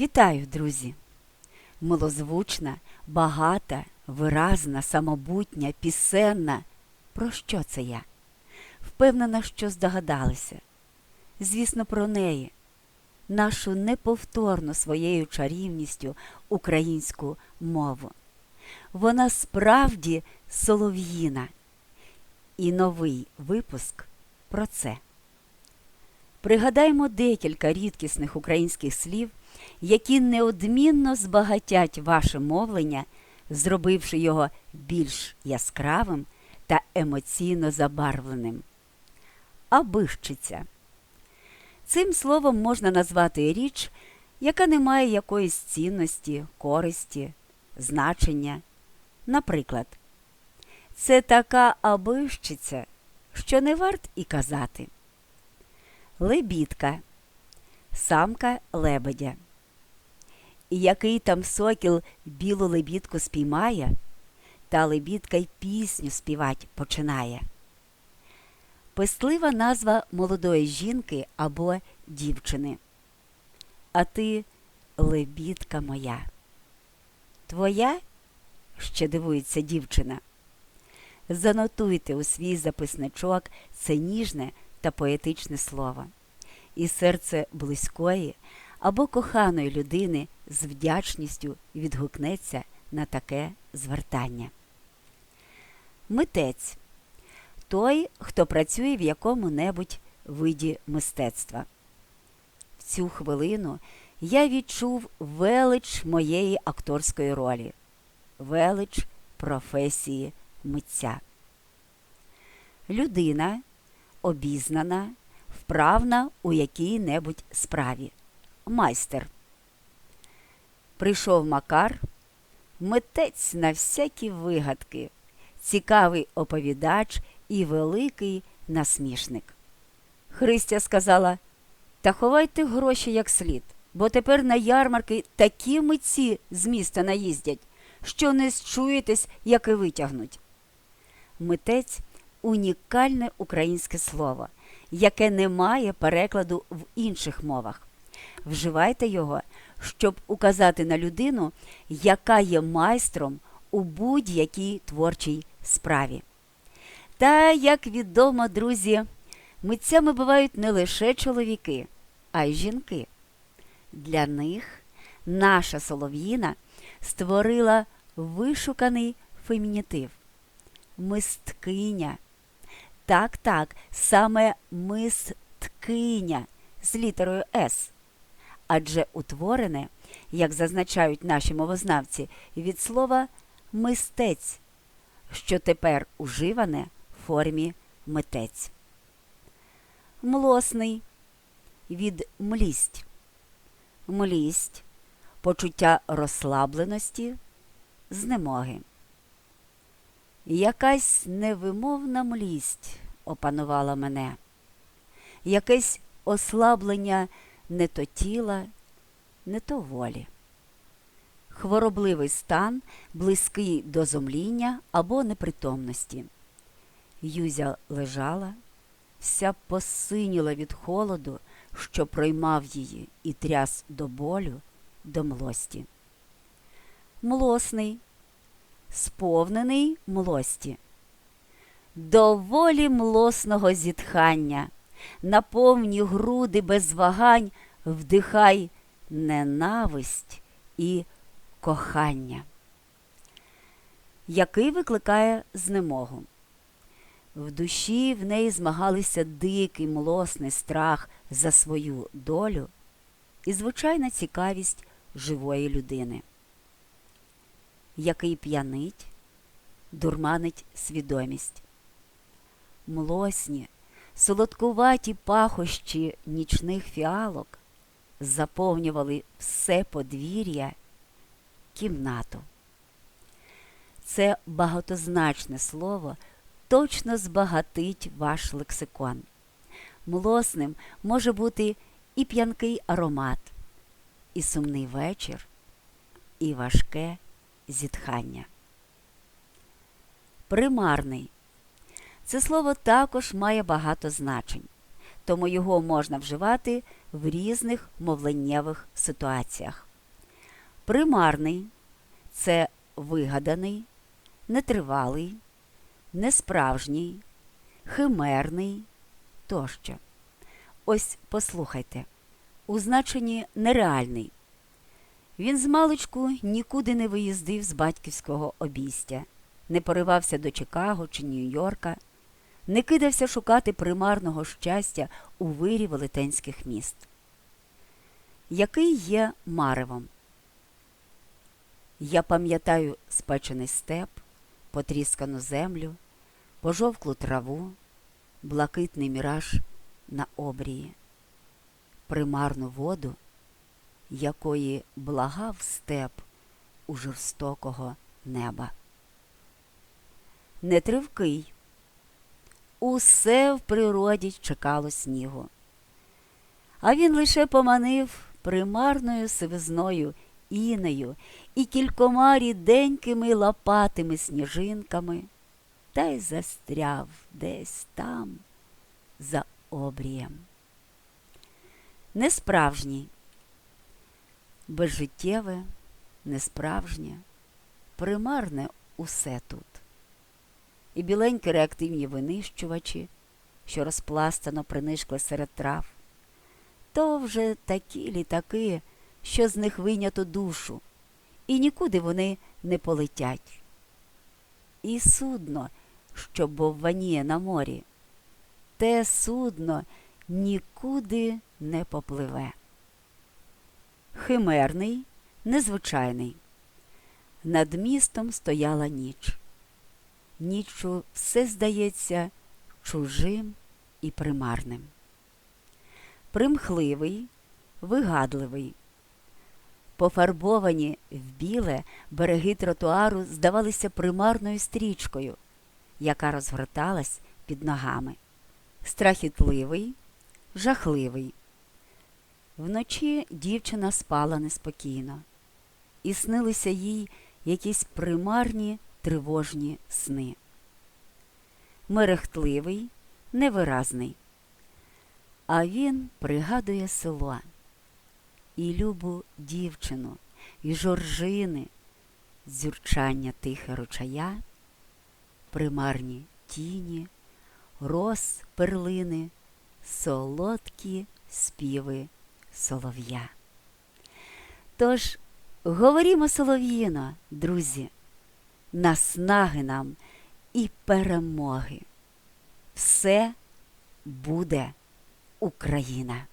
Вітаю, друзі! Милозвучна, багата, виразна, самобутня, пісенна. Про що це я? Впевнена, що здогадалися. Звісно, про неї, нашу неповторну своєю чарівністю українську мову. Вона справді солов'їна. І новий випуск про це. Пригадаймо декілька рідкісних українських слів, які неодмінно збагатять ваше мовлення, зробивши його більш яскравим та емоційно забарвленим. Абищиця. Цим словом можна назвати річ, яка не має якоїсь цінності, користі, значення. Наприклад, це така абищиця, що не варт і казати. Лебідка, самка лебедя. І який там сокіл білу лебідку спіймає, та лебідка й пісню співать починає. Пислива назва молодої жінки або дівчини. А ти лебідка моя. Твоя? ще дивується дівчина. Занотуйте у свій записничок це ніжне та поетичне слово, і серце близької або коханої людини з вдячністю відгукнеться на таке звертання. Митець той, хто працює в якому-небудь виді мистецтва. В цю хвилину я відчув велич моєї акторської ролі, велич професії митця. Людина обізнана, вправна у якій-небудь справі. Майстер. Прийшов Макар, митець на всякі вигадки, цікавий оповідач і великий насмішник. Христя сказала Та ховайте гроші як слід, бо тепер на ярмарки такі митці з міста наїздять, що не счуєтесь, як і витягнуть. Митець унікальне українське слово, яке не має перекладу в інших мовах. Вживайте його, щоб указати на людину, яка є майстром у будь-якій творчій справі. Та, як відомо, друзі, митцями бувають не лише чоловіки, а й жінки. Для них наша солов'їна створила вишуканий фемінітив мисткиня. Так, так, саме мисткиня з літерою С. Адже утворене, як зазначають наші мовознавці, від слова мистець, що тепер уживане в формі митець. Млосний від млість. Млість почуття розслабленості, знемоги. Якась невимовна млість опанувала мене, якесь ослаблення не то тіла, не то волі. Хворобливий стан, близький до зомління або непритомності. Юзя лежала, вся посиніла від холоду, що проймав її і тряс до болю, до млості. Млосний сповнений млості. Доволі млосного зітхання, наповні груди без вагань, вдихай ненависть і кохання, який викликає знемогу. В душі в неї змагалися дикий млосний страх за свою долю і звичайна цікавість живої людини який п'янить, дурманить свідомість. Млосні, солодкуваті пахощі нічних фіалок заповнювали все подвір'я, кімнату. Це багатозначне слово точно збагатить ваш лексикон. Млосним може бути і п'янкий аромат, і сумний вечір, і важке зітхання. Примарний. Це слово також має багато значень, тому його можна вживати в різних мовленнєвих ситуаціях. Примарний це вигаданий, нетривалий, несправжній, химерний тощо. Ось послухайте. У значенні нереальний. Він з маличку нікуди не виїздив з батьківського обійстя, не поривався до Чикаго чи Нью-Йорка, не кидався шукати примарного щастя у вирі велетенських міст. Який є маревом? Я пам'ятаю спечений степ, потріскану землю, пожовклу траву, блакитний міраж на обрії, примарну воду, якої благав степ у жорстокого неба. Нетривкий. Усе в природі чекало снігу. А він лише поманив примарною сивизною інею і кількома ріденькими лопатими сніжинками та й застряв десь там, за обрієм. Несправжній, безжиттєве, несправжнє, примарне усе тут. І біленькі реактивні винищувачі, що розпластано принишкли серед трав, то вже такі літаки, що з них вийнято душу, і нікуди вони не полетять. І судно, що бовваніє на морі, те судно нікуди не попливе. Химерний, незвичайний. Над містом стояла ніч. Ніччю все здається чужим і примарним. Примхливий, вигадливий. Пофарбовані в біле береги тротуару здавалися примарною стрічкою, яка розгорталась під ногами. Страхітливий, жахливий. Вночі дівчина спала неспокійно, і снилися їй якісь примарні тривожні сни. Мерехтливий, невиразний. А він пригадує село і любу дівчину, і жоржини, дзюрчання тихе ручая, примарні тіні, роз перлини, солодкі співи солов'я. Тож говорімо солов'їно, друзі, наснаги нам і перемоги. Все буде Україна.